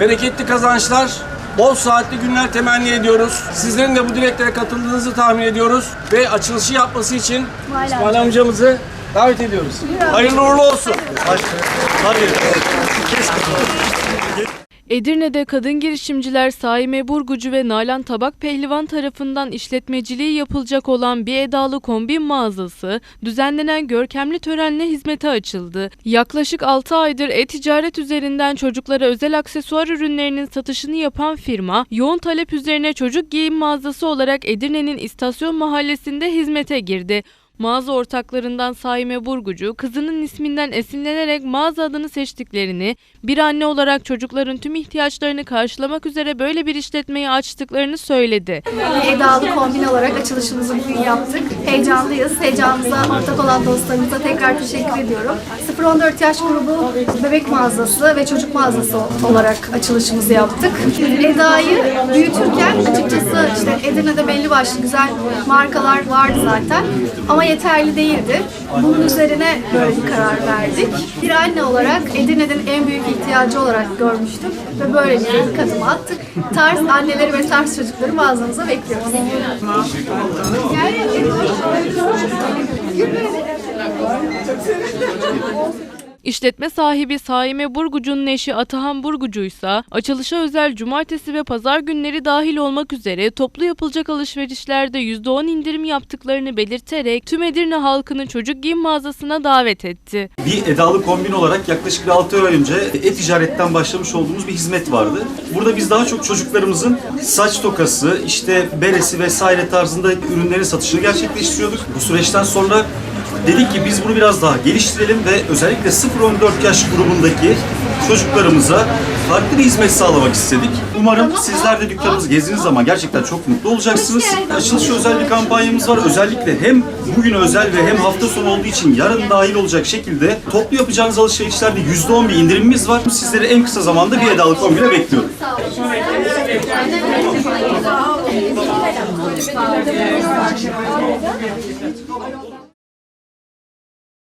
bereketli kazançlar, bol saatli günler temenni ediyoruz. Sizlerin de bu dileklere katıldığınızı tahmin ediyoruz ve açılışı yapması için İsmail amcamızı davet ediyoruz. Hayırlı uğurlu olsun. Edirne'de kadın girişimciler Saime Burgucu ve Nalan Tabak Pehlivan tarafından işletmeciliği yapılacak olan bir edalı kombin mağazası düzenlenen görkemli törenle hizmete açıldı. Yaklaşık 6 aydır e-ticaret üzerinden çocuklara özel aksesuar ürünlerinin satışını yapan firma, yoğun talep üzerine çocuk giyim mağazası olarak Edirne'nin İstasyon Mahallesi'nde hizmete girdi. Mağaza ortaklarından Saime Burgucu, kızının isminden esinlenerek mağaza adını seçtiklerini, bir anne olarak çocukların tüm ihtiyaçlarını karşılamak üzere böyle bir işletmeyi açtıklarını söyledi. Edalı kombin olarak açılışımızı bugün yaptık. Heyecanlıyız. Heyecanımıza ortak olan dostlarımıza tekrar teşekkür ediyorum. 0-14 yaş grubu bebek mağazası ve çocuk mağazası olarak açılışımızı yaptık. Eda'yı büyütürken açıkçası Edirne'de belli başlı güzel markalar vardı zaten ama yeterli değildi. Bunun üzerine böyle bir karar verdik. Bir anne olarak Edirne'nin en büyük ihtiyacı olarak görmüştüm ve böyle bir ilk adımı attık. Tarz anneleri ve tarz çocukları mağazamıza bekliyoruz. İşletme sahibi Saime Burgucu'nun eşi Atahan Burgucu ise açılışa özel cumartesi ve pazar günleri dahil olmak üzere toplu yapılacak alışverişlerde %10 indirim yaptıklarını belirterek tüm Edirne halkını çocuk giyim mağazasına davet etti. Bir edalı kombin olarak yaklaşık bir 6 ay önce e-ticaretten başlamış olduğumuz bir hizmet vardı. Burada biz daha çok çocuklarımızın saç tokası, işte beresi vesaire tarzında ürünlerin satışını gerçekleştiriyorduk. Bu süreçten sonra dedik ki biz bunu biraz daha geliştirelim ve özellikle 0-14 yaş grubundaki çocuklarımıza farklı bir hizmet sağlamak istedik. Umarım sizler de dükkanımızı gezdiğiniz zaman gerçekten çok mutlu olacaksınız. Açılışa özel bir kampanyamız var. Özellikle hem bugün özel ve hem hafta sonu olduğu için yarın dahil olacak şekilde toplu yapacağınız alışverişlerde %10 bir indirimimiz var. Sizleri en kısa zamanda bir edalı kombine bekliyorum. Sağ olun.